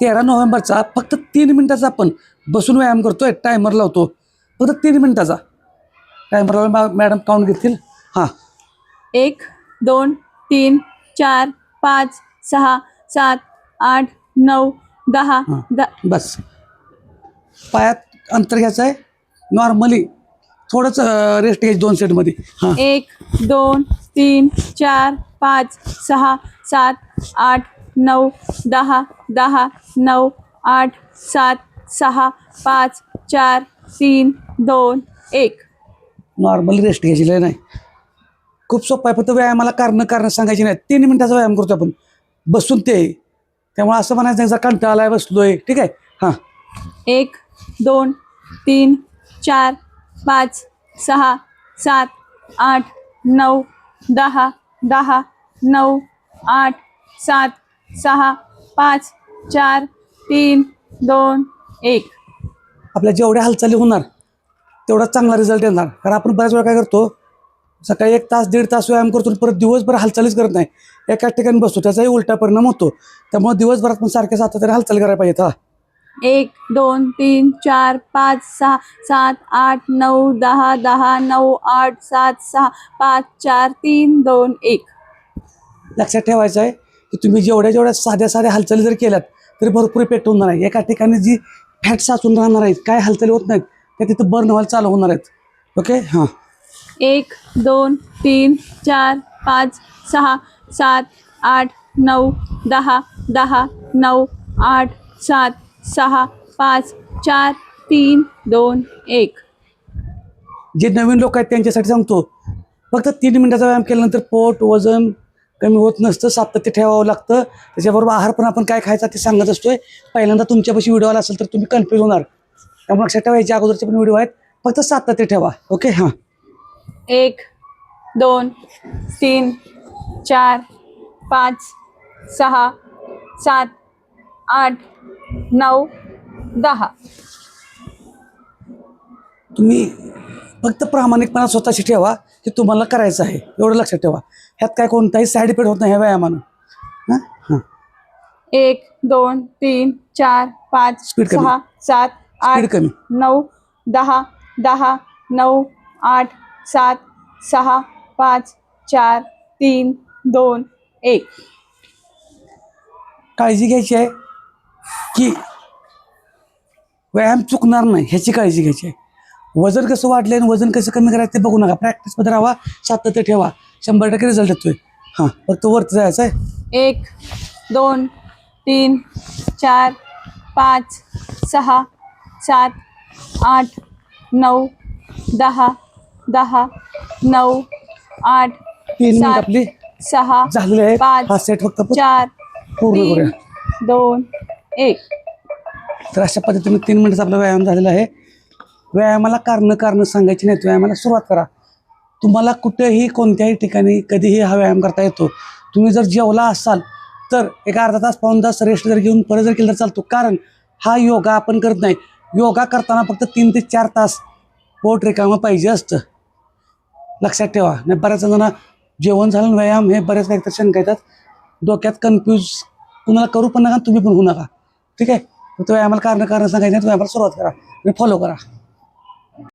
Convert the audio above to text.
तेरा नोव्हेंबरचा फक्त तीन मिनिटाचा आपण बसून व्यायाम करतोय टायमर लावतो. फक्त तीन मिनिटाचा. टायमर लावून मॅडम काउंट घेतील. हां. एक दोन तीन चार पाच सहा सात आठ नऊ दहा. द बस. पायात अंतर घ्यायचं आहे. नॉर्मली थोडंच रेस्ट घ्यायची दोन सेटमध्ये हां. एक दोन तीन चार पाच सहा सात आठ नऊ दहा दहा नऊ आठ सात सहा पाच चार तीन दोन एक. नॉर्मल रेस्ट घ्यायची नाही. खूप सोपं आहे फक्त व्यायामाला कारणं कारणं सांगायची नाही. तीन मिनिटाचा व्यायाम करतो आपण. बसून ते. त्यामुळे असं म्हणायचं नाही, जर कंटाळा आलाय बसलोय. ठीक आहे? हां. एक दोन तीन चार पाच सहा सात आठ नऊ दहा दहा नऊ आठ सात सहा पाच चार तीन दोन एक. आपल्या जेवढ्या हालचाली होणार तेवढा चांगला रिझल्ट येणार. कारण आपण बऱ्याच वेळा काय करतो सकाळी एक तास दीड तास व्यायाम करतो परत दिवसभर हालचालीच करत नाही. एकाच ठिकाणी बसतो त्याचाही उलटा परिणाम होतो. त्यामुळे दिवसभरात पण सारख्या सातत्याने हालचाल करायला पाहिजेत हा. एक दोन तीन चार पाच सहा सात आठ नऊ दहा दहा नऊ आठ सात सहा पाच चार तीन दोन एक. लक्षात ठेवायचं आहे की तुम्ही जेवढ्या जेवढ्या साध्या साध्या हालचाली जर केल्यात तरी भरपूर इफेक्ट होणार आहे एका ठिकाणी जी फॅट साचून राहणार आहेत काय हालचाली होत नाहीत त्या तिथं बर्न व्हायला चालू होणार आहेत. ओके हां. एक दोन तीन चार पाच सहा सात आठ नऊ दहा दहा नऊ आठ सात सहा पाच चार तीन दोन एक. जे नवीन लोक आहेत त्यांच्यासाठी सांगतो. फक्त तीन मिनिटाचा व्यायाम केल्यानंतर पोट वजन कमी होत नसतं सातत्य ठेवावं लागतं. त्याच्याबरोबर आहार पण आपण काय खायचा ते सांगत असतोय. पहिल्यांदा तुमच्यापाशी व्हिडिओ आला असेल तर तुम्ही कन्फ्यूज होणार. त्यामुळे लक्षात ठेवायचे अगोदरचे पण व्हिडिओ आहेत. फक्त सातत्य ठेवा. ओके? हां. एक दोन तीन चार पाच सहा सात आठ नऊ दहा. तुम्ही फक्त प्रामाणिकपणा स्वतःशी ठेवा की तुम्हाला करायचं आहे. एवढं लक्षात ठेवा. ह्यात काय कोणताही साईड इफेक्ट होत नाही ह्या व्यायामानं. हां? हां. एक दोन तीन चार पाच Speed कमी. सहा सात स्पीड आठ कमी. नऊ दहा दहा नऊ आठ सात सहा पाच चार तीन दोन एक. काळजी घ्यायची आहे की व्यायाम चुकणार नाही ह्याची काळजी घ्यायची आहे. वजन कसं वाढलं आणि वजन कसं कमी करायचं ते बघू नका. प्रॅक्टिसमध्ये राहा सातत्य ठेवा. शंभर टक्के रिझल्ट येतोय. हां फक्त वरती जायचं आहे. एक दोन तीन चार पाच सहा सात आठ नऊ दहा दहा नऊ आट तीन आपली सहा झालेले आहे पाच, सेट फक्त चार पूर्ण दोन एक. तर अशा पद्धतीने तीन मिनिटाचा आपला व्यायाम झालेला आहे. व्यायामाला कारणं कारणं सांगायची नाहीत व्यायामाला सुरुवात करा. तुम्हाला कुठेही कोणत्याही ठिकाणी कधीही हा व्यायाम करता येतो. तुम्ही जर जेवला असाल तर एक अर्धा तास पाऊन तास रेस्ट जर घेऊन परत जर केलं तर चालतो. कारण हा योगा आपण करत नाही. योगा करताना फक्त तीन ते चार तास पोट रिकामं पाहिजे असतं. लक्षात ठेवा. नाही बऱ्याच जणांना जेवण झालं व्यायाम हे बऱ्याच काही शंका येतात. डोक्यात कन्फ्यूज कुणाला करू पण नका तुम्ही पण होऊ नका. ठीक आहे? फक्त व्यायामाला कारण कारण सांगायचं नाही व्यायामाला सुरुवात करा आणि फॉलो करा.